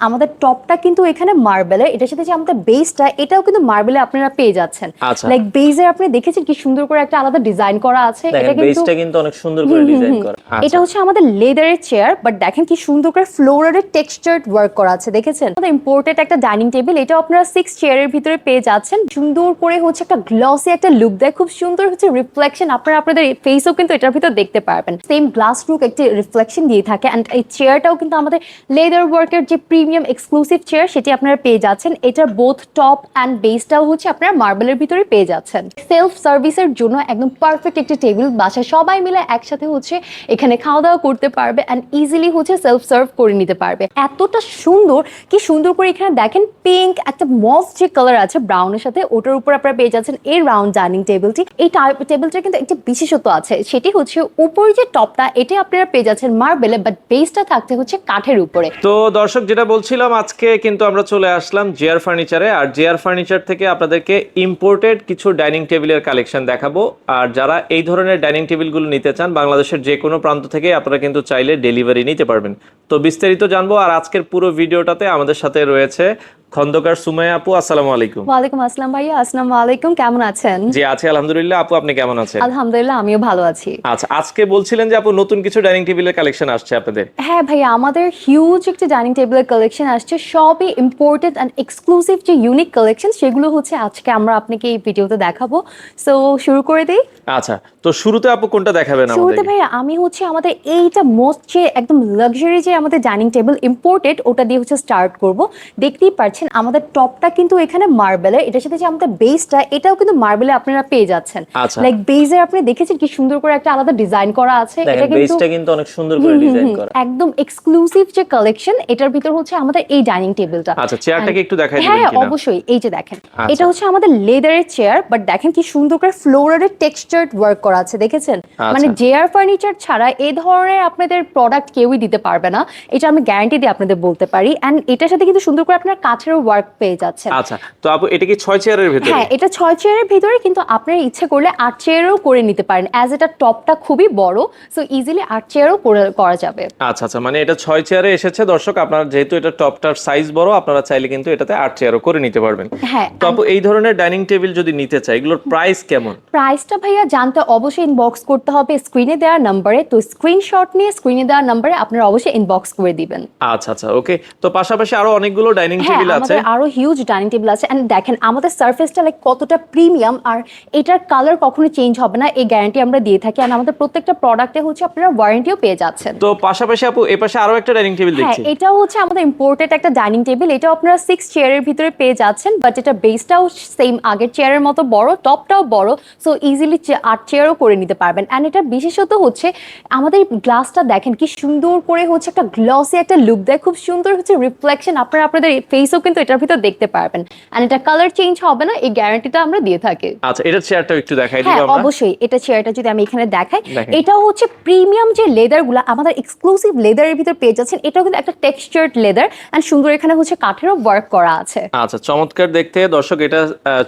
আমাদের টপটা কিন্তু এখানে মার্বেলের এটার সাথে যে আমাদের বেসটা এটাও কিন্তু মার্বেলে আপনারা পেয়ে যাচ্ছেন। আচ্ছা। লাইক বেজে আপনি দেখেছেন কি সুন্দর করে একটা আলাদা ডিজাইন করা আছে? দেখেন বেসটা কিন্তু অনেক সুন্দর করে ডিজাইন করা। এটা আচ্ছা হচ্ছে আমাদের লেদারের চেয়ার বাট দেখেন কি সুন্দর করে ফ্লোরারের টেক্সচার্ড ওয়ার্ক করা আছে দেখেছেন? আমাদের ইম্পোর্টেড একটা ডাইনিং টেবিল এটা আপনারা সিক্স চেয়ারের ভিতরে পেয়ে যাচ্ছেন। সুন্দর করে হচ্ছে একটা গ্লসি একটা লুক দেয়। খুব সুন্দর হচ্ছে রিফ্লেকশন আপনারা আপনাদের ফেসও কিন্তু এটার ভিতর দেখতে পারবেন। সেম গ্লাস লুক একটি রিফ্লেকশন দিয়ে থাকে অ্যান্ড এই চেয়ারটাও কিন্তু আমাদের লেদার ওয়ার্কের যে প্রিমিয়াম এক্সক্লুসিভ চেয়ার সেটি আপনারা পেয়ে যাচ্ছেন। এটার বোথ টপ অ্যান্ড বেসটাও হচ্ছে, আপনারা মার্বেলের ভিতরে পেয়ে যাচ্ছেন। সেলফ সার্ভিসের জন্য একদম পারফেক্ট একটি টেবিল বাসায় সবাই মিলে একসাথে হচ্ছে এখানে খাওয়া দাওয়া করতে পারবে অ্যান্ড ইজিলি হচ্ছে সেলফ সার্ভ করে নিতে পারবে। এতটা সুন্দর, কি সুন্দর করে এখানে দেখেন পিঙ্ক একটা মফ যে কালার আছে ব্রাউনের সাথে, ওটার উপর আপনারা পেয়ে যাচ্ছেন এই রাউন্ড ডাইনিং টেবিলটি এই টেবিলটার কিন্তু একটি বিশেষত্ব আছে, সেটি হচ্ছে উপর যে টপটা এটা আপনারা পেয়ে যাচ্ছেন মার্বেলে বাট বেসটা থাকতে হচ্ছে কাঠের উপরে। তো দর্শক, যেটা বলছিলাম আজকে, কিন্তু আমরা চলে আসলাম জেয়ার ফার্নিচারে। আর জেয়ার ফার্নিচার থেকে আপনাদেরকে ইম্পোর্টেড কিছু ডাইনিং টেবিলের কালেকশন দেখাবো। আর যারা এই ধরনের ডাইনিং টেবিলগুলো নিতে চান, বাংলাদেশের যে কোনো প্রান্ত থেকে আপনারা কিন্তু চাইলে ডেলিভারি নিতে পারবেন। তো বিস্তারিত জানব, আর আজকের পুরো ভিডিওটাতে আমাদের সাথে রয়েছে খন্দকার সুমাইয়া আপু আসসালামু আলাইকুম। ওয়ালাইকুম আসসালাম ভাইয়া আসসালামু আলাইকুম কেমন আছেন? জি আছি আলহামদুলিল্লাহ। আপু আপনি কেমন আছেন? আলহামদুলিল্লাহ আমিও ভালো আছি। আচ্ছা আজকে বলছিলেন যে আপু নতুন কিছু ডাইনিং টেবিলের কালেকশন আসছে আপনাদের। হ্যাঁ ভাইয়া আমাদের হিউজ একটা ডাইনিং টেবিলের কালেকশন আসছে। সবই ইম্পোর্টেড অ্যান্ড এক্সক্লুসিভ যে ইউনিক কালেকশন সেগুলো হচ্ছে আজকে আমরা আপনাকে এই ভিডিওতে দেখাবো। সো শুরু করে দেই। আচ্ছা তো শুরুতে আপু কোনটা দেখাবেন আমাদের শুরুতে ভাইয়া আমি হচ্ছে আমাদের এইটা মোস্ট যে একদম লাক্সারি যে আমাদের ডাইনিং টেবিল ইম্পোর্টেড ওটা দিয়ে হচ্ছে স্টার্ট করব। দেখতেই পাচ্ছেন আমাদের টপটা কিন্তু এখানে মার্বেলের এটার সাথে যে আমাদের বেসটা এটাও কিন্তু মার্বেলে আপনারা পেয়ে যাচ্ছেন। আচ্ছা। লাইক বেজের আপনি দেখেছেন কি সুন্দর করে একটা আলাদা ডিজাইন করা আছে? দেখেন বেসটা কিন্তু অনেক সুন্দর করে ডিজাইন করা। একদম এক্সক্লুসিভ যে কালেকশন এটার ভিতর হচ্ছে আমাদের এই ডাইনিং টেবিলটা আচ্ছা চেয়ারটাকে একটু দেখাই হ্যাঁ দিবেন কিনা? অবশ্যই এই যে দেখেন। আচ্ছা। এটা হচ্ছে আমাদের লেদারের চেয়ার বাট দেখেন কি সুন্দর করে ফ্লোরারের টেক্সচার্ড ওয়ার্ক করা আছে দেখেছেন? আচ্ছা। মানে জেআর ফার্নিচার ছাড়া এই ধরনের আপনাদের প্রোডাক্ট কেউই দিতে পারবে না। এটা আমি গ্যারান্টি দিয়ে আপনাদের বলতে পারি। এন্ড এটার সাথে কিন্তু সুন্দর করে আপনার কাঠেরও ওয়ার্ক পেয়ে যাচ্ছেন। আচ্ছা তো আপু এটা কি ছয় চেয়ারের ভেতরে? হ্যাঁ এটা ছয় চেয়ারের ভিতরে কিন্তু আপনার ইচ্ছে করলে আট চেয়ারও করে নিতে পারেন অ্যাজ এটা টপটা খুবই বড় সো ইজিলি আট চেয়ারও করা যাবে। আচ্ছা আচ্ছা মানে এটা ছয় চেয়ারে এসেছে দর্শক আপনারা যেহেতু এটা টপটার সাইজ বড় আপনারা চাইলে কিন্তু এটাতে আট চেয়ারও করে নিতে পারবেন। হ্যাঁ তো আপু এই ধরনের ডাইনিং টেবিল যদি নিতে চাই এগুলোর প্রাইস কেমন? প্রাইসটা ভাইয়া জানতে অবশ্যই ইনবক্স করতে হবে স্ক্রিনে দেওয়া নাম্বারে তো স্ক্রিনশট নিয়ে স্ক্রিনে দেওয়া নাম্বারে আপনারা অবশ্যই ইনবক্স করে দিবেন। আচ্ছা আচ্ছা ওকে তো পাশাপাশি আরও অনেকগুলো ডাইনিং হ্যাঁ টেবিল আছে। আরও হিউজ ডাইনিং টেবিল আছে। এন্ড দেখেন আমাদের সারফেসটা লাইক কতটা প্রিমিয়াম আর এটার কালার কখনো চেঞ্জ হবে না। এই গ্যারান্টি আমরা দিয়ে থাকি। আর আমাদের প্রত্যেকটা প্রোডাক্টে হচ্ছে আপনারা ওয়ারেন্টিও পেয়ে যাচ্ছেন। তো পাশাপাশি আপু এই পাশে আরও একটা ডাইনিং টেবিল হ্যাঁ দেখছি এটাও হচ্ছে আমাদের ইম্পোর্টেড একটা ডাইনিং টেবিল এটাও আপনারা সিক্স চেয়ারের ভিতরে পেয়ে যাচ্ছেন। বাট এটা বেসটাও সেম আগের চেয়ারের মতো বড় টপটাও বড়। সো ইজিলি আট চেয়ারও করে নিতে পারবেন। অ্যান্ড এটা বিশেষত হচ্ছে আমাদের গ্লাসটা দেখেন কি সুন্দর করে হচ্ছে একটা গ্লসি একটা লুক দেয়। খুব সুন্দর হচ্ছে রিফ্লেকশন আপনারা আপনাদের ফেসও কিন্তু এটার ভিতর দেখতে পারবেন। অ্যান্ড এটা কালার চেঞ্জ হবে না এই গ্যারান্টিটা আমরা দিয়ে থাকি। আচ্ছা এটার চেয়ারটাও একটু দেখাই দিব হ্যাঁ আমরা। অবশ্যই এটা চেয়ারটা যদি আমি এখানে দেখাই। এটাও হচ্ছে প্রিমিয়াম যে লেদারগুলো আমাদের এক্সক্লুসিভ লেদারের ভিতর পেয়ে যাচ্ছেন এটাও কিন্তু একটা টেক্সচার্ড লেদার এন্ড সুন্দর এখানে হচ্ছে কাঠেরও ওয়ার্ক করা আছে। আচ্ছা চমৎকার দেখতে। দর্শক এটা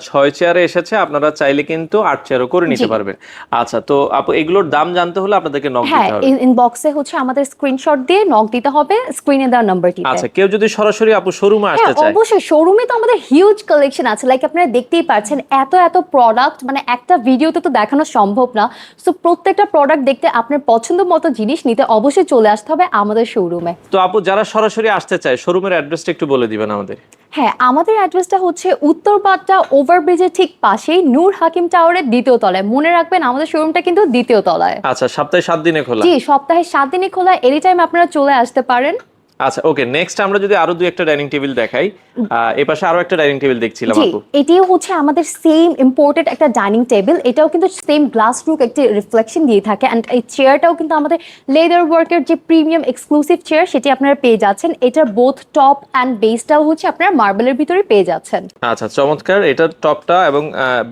ছয় চেয়ারে এসেছে আপনারা চাইলে কিন্তু আট চেয়ারও করে নিতে পারবেন। আচ্ছা তো আপু এগুলোর দাম জানতে হলে আপনাদেরকে নক হ্যাঁ দিতে হবে। হ্যাঁ ইনবক্সে হচ্ছে আমাদের স্ক্রিনশট দিয়ে নক দিতে হবে স্ক্রিনে দেওয়া নাম্বারটিতে আচ্ছা কেউ যদি সরাসরি আপু শোরুমে হ্যাঁ আসতে চায় অবশ্যই শোরুমে তো আমাদের হিউজ কালেকশন আছে। লাইক আপনারা দেখতেই পাচ্ছেন এত এত প্রোডাক্ট মানে একটা ভিডিওতে তো দেখানো সম্ভব না। সো প্রত্যেকটা প্রোডাক্ট দেখতে আপনার পছন্দ মতো জিনিস নিতে অবশ্যই চলে আসতে হবে আমাদের শোরুমে তো আপু যারা সরাসরি আসতে চায় শোরুমের অ্যাড্রেসটা একটু বলে দিবেন আমাদের। হ্যাঁ আমাদের অ্যাড্রেসটা হচ্ছে উত্তরপাট্টা ওভারব্রিজের ঠিক পাশেই নূর হাকিম টাওয়ারের দ্বিতীয় তলায়। মনে রাখবেন আমাদের শোরুমটা কিন্তু দ্বিতীয় তলায়। আচ্ছা সপ্তাহে সাত দিনে খোলা। জি সপ্তাহে সাত দিনে খোলা এনি টাইম আপনারা চলে আসতে পারেন। আচ্ছা ওকে নেক্সট আমরা যদি আরও দুই একটা ডাইনিং টেবিল দেখাই আহ, এ পাশে আরও একটা ডাইনিং টেবিল দেখছিলাম আপু। এটিও হচ্ছে আমাদের সেম ইম্পোর্টেড একটা ডাইনিং টেবিল এটাও কিন্তু সেম গ্লাস লুক একটি রিফ্লেকশন দিয়ে থাকে এন্ড এই চেয়ারটাও কিন্তু আমাদের লেদার ওয়ার্কের যে প্রিমিয়াম এক্সক্লুসিভ চেয়ার সেটি আপনারা পেয়ে যাচ্ছেন। এটার বোথ টপ অ্যান্ড বেসটাও হচ্ছে আপনারা মার্বেলের ভিতরে পেয়ে যাচ্ছেন। আচ্ছা চমৎকার এটার টপটা এবং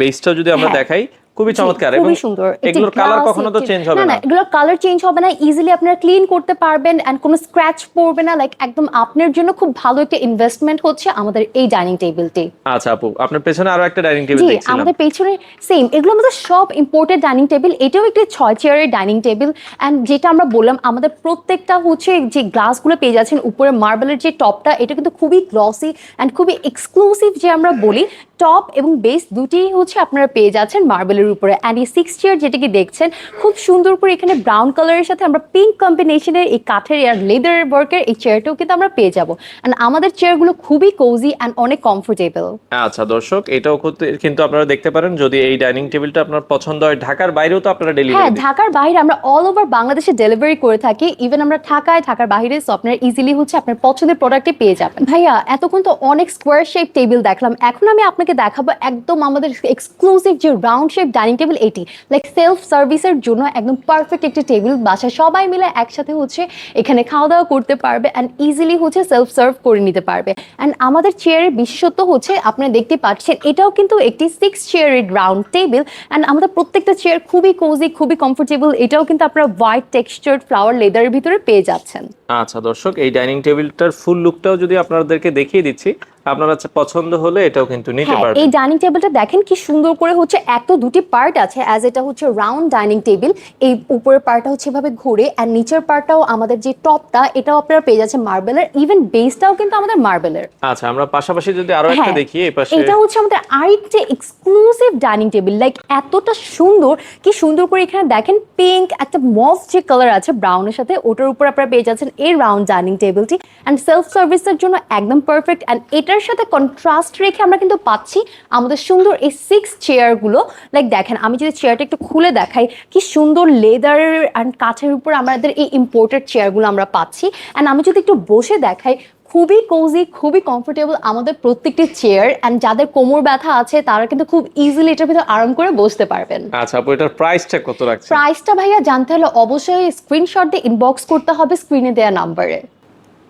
বেসটা যদি আমরা হ্যাঁ। দেখাই খুবই চমৎকার। খুবই সুন্দর। এগুলোর কালার কখনো তো চেঞ্জ হবে না এগুলোর কালার চেঞ্জ হবে না। ইজিলি আপনারা ক্লিন করতে পারবেন এন্ড কোনো স্ক্র্যাচ পড়বে না। লাইক একদম আপনার জন্য খুব ভালো একটা ইনভেস্টমেন্ট হচ্ছে আমাদের এই ডাইনিং টেবিলটি আচ্ছা আপু আপনার পেছনে আরও একটা ডাইনিং টেবিল দেখছিলাম। আমাদের পেছনে সেম এগুলো আমাদের সব ইম্পোর্টেড ডাইনিং টেবিল এটাও একটি ছয় চেয়ারের ডাইনিং টেবিল অ্যান্ড যেটা আমরা বললাম আমাদের প্রত্যেকটা হচ্ছে যে গ্লাসগুলো পেয়ে যাচ্ছেন উপরে মার্বেলের যে টপটা এটা কিন্তু খুবই গ্লসি অ্যান্ড খুবই এক্সক্লুসিভ যে আমরা বলি টপ এবং বেস দুটি হচ্ছে আপনারা পেয়ে যাচ্ছেন মার্বেলের উপরে অ্যান্ড এই সিক্স চেয়ার যেটাকে দেখছেন খুব সুন্দর করে এখানে ব্রাউন কালারের সাথে আমরা পিঙ্ক কম্বিনেশনের এই কাঠের আর লেদার ওয়ার্কের এই চেয়ারটাও কিন্তু আমরা পেয়ে যাব। অ্যান্ড আমাদের চেয়ারগুলো খুবই কোজি অ্যান্ড অনেক কমফোর্টেবল আচ্ছা দর্শক এটাও কিন্তু- কিন্তু আপনারা দেখতে পারেন যদি এই ডাইনিং টেবিলটা আপনার পছন্দ হয় ঢাকার বাইরেও তো আপনারা ডেলিভারি হ্যাঁ ঢাকার বাইরে আমরা অল ওভার বাংলাদেশে ডেলিভারি করে থাকি ইভেন আমরা ঢাকায় ঢাকার বাইরে সো আপনারা ইজিলি হচ্ছে আপনার পছন্দের প্রোডাক্টে পেয়ে যাবেন। ভাইয়া এতক্ষণ তো অনেক স্কোয়ার শেপ টেবিল দেখলাম এখন আমি আপনাকে দেখাবো একদম আমাদের এক্সক্লুসিভ যে রাউন্ড শেপ ডাইনিং টেবিল এটি। লাইক সেলফ সার্ভিসের জন্য একদম পারফেক্ট একটি টেবিল। বাসায় সবাই মিলে একসাথে হচ্ছে এখানে খাওয়া দাওয়া করতে পারবে অ্যান্ড ইজিলি হচ্ছে সেলফ সার্ভ করে নিতে পারবে। অ্যান্ড আমাদের চেয়ারের বিশেষত্ব হচ্ছে আপনারা দেখতে পাচ্ছেন, এটাও কিন্তু একটি সিক্স চেয়ারের রাউন্ড টেবিল অ্যান্ড আমাদের প্রত্যেকটা চেয়ার খুবই কোজি খুবই কমফোর্টেবল এটাও কিন্তু আপনারা হোয়াইট টেক্সচার্ড ফ্লাওয়ার লেদারের ভিতরে পেয়ে যাচ্ছেন। আচ্ছা দর্শক, এই ডাইনিং টেবিলটার ফুল লুকটাও যদি আপনাদেরকে দেখিয়ে দিচ্ছি আপনারা পছন্দ হলে এটাও কিন্তু নিতে হ্যাঁ পারবেন। এই ডাইনিং টেবিলটা দেখেন কি সুন্দর করে হচ্ছে এক তো দুটি পার্ট আছে অ্যাজ এটা হচ্ছে রাউন্ড ডাইনিং টেবিল এই উপরের পার্টটা হচ্ছে এভাবে ঘুরে আর নিচের পার্টটাও আমাদের যে টপটা এটাও আপনারা পেয়ে যাচ্ছেন মার্বেলের ইভেন বেসটাও কিন্তু আমাদের মার্বেলের আচ্ছা আমরা পাশাপাশি যদি আরও একটা হ্যাঁ, দেখি এই পাশে এটা হচ্ছে আমাদের আরেকটা এক্সক্লুসিভ ডাইনিং টেবিল লাইক এতটা সুন্দর কি সুন্দর করে এখানে দেখেন পিঙ্ক একটা মফ যে কালার আছে ব্রাউনের সাথে ওটার উপর আপনারা পেয়ে যাচ্ছেন এই রাউন্ড ডাইনিং টেবিলটি অ্যান্ড সেলফ সার্ভিসের জন্য একদম পারফেক্ট অ্যান্ড এটার সাথে কন্ট্রাস্ট রেখে আমরা কিন্তু পাচ্ছি আমাদের সুন্দর এই সিক্স চেয়ারগুলো লাইক দেখেন আমি যদি চেয়ারটা একটু খুলে দেখাই কি সুন্দর লেদার অ্যান্ড কাঠের উপর আমাদের এই ইম্পোর্টেড চেয়ারগুলো আমরা পাচ্ছি। অ্যান্ড আমি যদি একটু বসে দেখাই খুবই কোজি খুবই কমফোর্টেবল আমাদের প্রত্যেকটি চেয়ার অ্যান্ড যাদের কোমর ব্যথা আছে তারা কিন্তু খুব ইজিলি এটার ভিতরে আরাম করে বসতে পারবেন। আচ্ছা আপু এটার প্রাইসটা কত রাখছেন? প্রাইসটা ভাইয়া জানতে হলে অবশ্যই স্ক্রিনশট দিয়ে ইনবক্স করতে হবে স্ক্রিনে দেওয়া নাম্বারে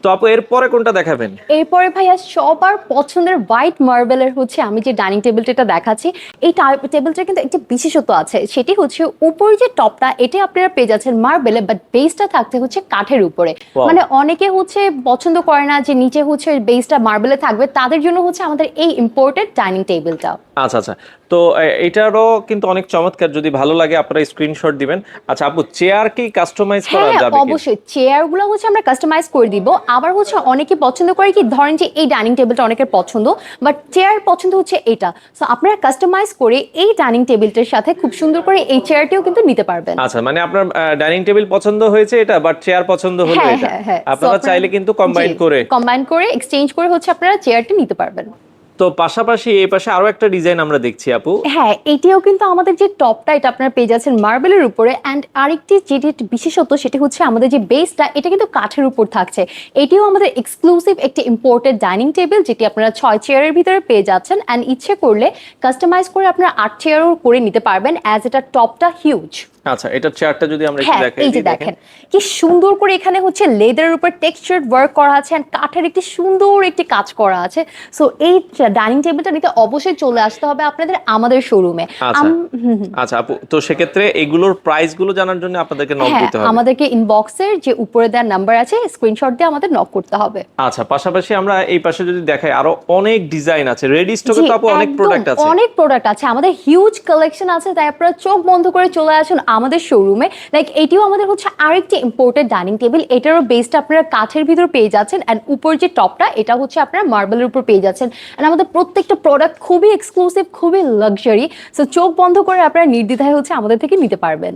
তো আপু এরপরে কোনটা দেখাবেন? এরপরে ভাইয়া সবার পছন্দের হোয়াইট মার্বেলের হচ্ছে আমি যে ডাইনিং টেবিলটা দেখাচ্ছি এই টেবিলটা কিন্তু একটি বিশেষত্ব আছে। সেটি হচ্ছে উপর যে টপটা এটা আপনারা পেয়ে যাচ্ছেন মার্বেলে বাট বেসটা থাকতে হচ্ছে কাঠের উপরে। মানে অনেকে হচ্ছে পছন্দ করে না যে নিচে হচ্ছে বেসটা মার্বেলে থাকবে তাদের জন্য হচ্ছে আমাদের এই ইম্পোর্টেড ডাইনিং টেবিলটা আচ্ছা আচ্ছা। তো এটারও কিন্তু অনেক চমৎকার যদি ভালো লাগে আপনারা স্ক্রিনশট দিবেন। আচ্ছা আপু চেয়ার কি কাস্টমাইজ করা হ্যাঁ যাবে অবশ্যই। চেয়ারগুলো হচ্ছে আমরা কাস্টমাইজ করে দিব। আবার হচ্ছে অনেকে পছন্দ করে কি ধরেন যে এই ডাইনিং টেবিলটা অনেকের পছন্দ বাট চেয়ার পছন্দ হচ্ছে এটা। সো আপনারা কাস্টমাইজ করে এই ডাইনিং টেবিলটার সাথে খুব সুন্দর করে এই চেয়ারটিও কিন্তু নিতে পারবেন। আচ্ছা মানে আপনার ডাইনিং টেবিল পছন্দ হয়েছে এটা বাট চেয়ার পছন্দ হলো হ্যাঁ এটা? হ্যাঁ হ্যাঁ। আপনারা চাইলে কিন্তু কম্বাইন করে কম্বাইন করে এক্সচেঞ্জ করে হচ্ছে আপনারা চেয়ারটি নিতে পারবেন। তো পাশাপাশি এই পাশে আরও একটা ডিজাইন আমরা দেখছি, আপু। হ্যাঁ এটিও কিন্তু আমাদের যে টপটা এটা আপনারা পেয়ে যাচ্ছেন মার্বেলের উপরে অ্যান্ড আরেকটি যেটি বিশেষত সেটি হচ্ছে আমাদের যে বেসটা এটা কিন্তু কাঠের উপর থাকছে। এটিও আমাদের এক্সক্লুসিভ একটি ইম্পোর্টেড ডাইনিং টেবিল যেটি আপনারা ছয় চেয়ারের ভিতরে পেয়ে যাচ্ছেন অ্যান্ড ইচ্ছে করলে কাস্টমাইজ করে আপনারা আট চেয়ারও করে নিতে পারবেন অ্যাজ এটা টপটা হিউজ আচ্ছা এটার চেয়ারটা যদি আমরা একটু হ্যাঁ দেখাই এই যে দেখেন। কি সুন্দর করে এখানে হচ্ছে লেদারের উপর টেক্সচার ওয়ার্ক করা আছে and কাঠের একটি সুন্দর একটি কাজ করা আছে। সো এই ডাইনিং টেবিলটা নিতে অবশ্যই চলে আসতে হবে আপনাদের আমাদের শোরুমে আচ্ছা আচ্ছা আপু তো সেক্ষেত্রে এগুলোর প্রাইসগুলো জানার জন্য আপনাদেরকে নক হ্যাঁ দিতে হবে। আমাদেরকে ইনবক্সের যে উপরে দেওয়ার নাম্বার আছে স্ক্রিনশট দিয়ে আমাদের নক করতে হবে। আচ্ছা পাশাপাশি আমরা এই পাশে যদি দেখাই আরও অনেক ডিজাইন আছে। রেডি স্টকে তো আপু অনেক প্রোডাক্ট আছে। অনেক প্রোডাক্ট আছে। আমাদের হিউজ কালেকশন আছে তাই আপনারা চোখ বন্ধ করে চলে আসুন। আমাদের শোরুমে লাইক এটিও আমাদের হচ্ছে আরেকটি ইম্পোর্টেড ডাইনিং টেবিল এটারও বেসটা আপনারা কাঠের ভিতর পেয়ে যাচ্ছেন অ্যান্ড উপর যে টপটা এটা হচ্ছে আপনারা মার্বেলের উপর পেয়ে যাচ্ছেন। অ্যান্ড আমাদের প্রত্যেকটা প্রোডাক্ট খুবই এক্সক্লুসিভ খুবই লাক্সারি সো চোখ বন্ধ করে আপনারা নির্দ্বিধায় হচ্ছে আমাদের থেকে নিতে পারবেন।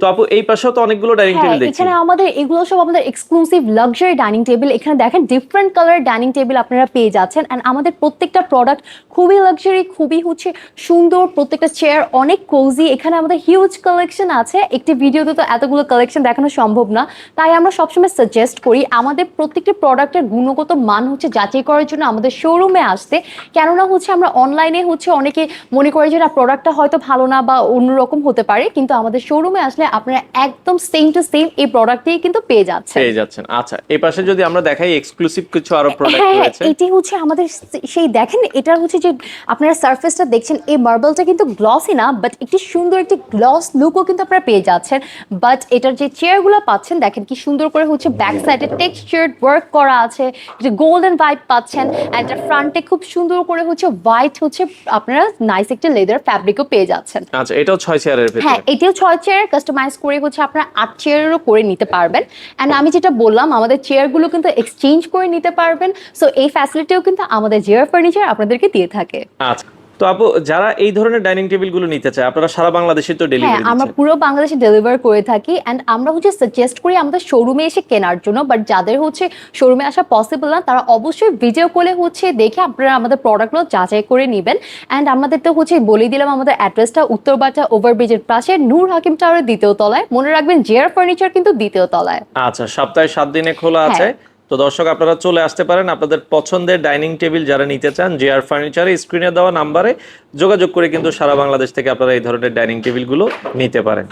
তো আপু এই পাশেও তো অনেকগুলো ডাইনিং হ্যাঁ টেবিল দেখছি। এখানে আমাদের এগুলো সব আমাদের এক্সক্লুসিভ লাক্সারি ডাইনিং টেবিল এখানে দেখেন ডিফারেন্ট কালার ডাইনিং টেবিল আপনারা পেয়ে যাচ্ছেন। অ্যান্ড আমাদের প্রত্যেকটা প্রোডাক্ট খুবই লাক্সারি খুবই হচ্ছে সুন্দর প্রত্যেকটা চেয়ার অনেক কোজি এখানে আমাদের হিউজ কালেকশন আছে। একটি ভিডিওতে তো এতগুলো কালেকশন দেখানো সম্ভব না। তাই আমরা সবসময় সাজেস্ট করি আমাদের প্রত্যেকটি প্রোডাক্টের গুণগত মান হচ্ছে যাচাই করার জন্য আমাদের শোরুমে আসতে। কেননা হচ্ছে আমরা অনলাইনে হচ্ছে অনেকে মনে করে যে না প্রোডাক্টটা হয়তো ভালো না বা অন্যরকম হতে পারে কিন্তু আমাদের শোরুমে আসলে আপনারা একদম সেম টু সেম এই প্রোডাক্টই কিন্তু পেয়ে যাচ্ছেন। পেয়ে যাচ্ছেন। আচ্ছা এই পাশে যদি আমরা দেখাই এক্সক্লুসিভ কিছু আরও প্রোডাক্ট হ্যাঁ হ্যাঁ রয়েছে। এটি হচ্ছে আমাদের সেই দেখেন এটা হচ্ছে যে আপনারা সারফেসটা দেখছেন এই মার্বেলটা কিন্তু গ্লসি না বাট একটি সুন্দর একটি গ্লস লুকও কিন্তু আপনারা পেয়ে যাচ্ছেন। বাট এটার যে চেয়ারগুলো পাচ্ছেন দেখেন কি সুন্দর করে হচ্ছে ব্যাক সাইডে টেক্সচার ওয়ার্ক করা আছে যে গোল্ডেন ভাইব পাচ্ছেন অ্যান্ড ফ্রন্টে খুব সুন্দর করে হচ্ছে হোয়াইট হচ্ছে আপনারা নাইস একটা লেদার ফ্যাব্রিকও পেয়ে যাচ্ছেন। আচ্ছা এটাও ছয় চেয়ারের হ্যাঁ ভেতরে। এটিও চেয়ারের চেয়ার কাস্টমাইজ করে হচ্ছে আপনারা আট চেয়ারেরও করে নিতে পারবেন। অ্যান্ড আমি যেটা বললাম, আমাদের চেয়ারগুলো কিন্তু এক্সচেঞ্জ করে নিতে পারবেন। সো এই ফ্যাসিলিটিও কিন্তু আমাদের জিয়ার ফার্নিচার আপনাদেরকে দিয়ে থাকে। আচ্ছা। তো আপু যারা এই ধরনের ডাইনিং টেবিলগুলো নিতে চায় আপনারা সারা বাংলাদেশে তো হ্যাঁ ডেলিভারি আমরা পুরো বাংলাদেশে ডেলিভার করে থাকি অ্যান্ড আমরা হচ্ছে সাজেস্ট করি আমাদের শোরুমে এসে কেনার জন্য বাট যাদের হচ্ছে শোরুমে আসা পসিবল না তারা অবশ্যই ভিডিও কলে হচ্ছে দেখে আপনারা আমাদের প্রোডাক্টগুলো যাচাই করে নেবেন। অ্যান্ড আমাদের তো হচ্ছে বলে দিলাম আমাদের অ্যাড্রেসটা উত্তরবাটা ওভারব্রিজের পাশে নূর হাকিম টাওয়ারের দ্বিতীয় তলায়। মনে রাখবেন জিয়ার ফার্নিচার কিন্তু দ্বিতীয় তলায়। আচ্ছা সপ্তাহে সাত দিনে খোলা আছে। হ্যাঁ। তো দর্শক, আপনারা চলে আসতে পারেন আপনাদের পছন্দের ডাইনিং টেবিল যারা নিতে চান জেআর ফার্নিচারে স্ক্রিনে দেওয়া নাম্বারে যোগাযোগ করে কিন্তু সারা বাংলাদেশ থেকে আপনারা এই ধরনের ডাইনিং টেবিলগুলো নিতে পারেন।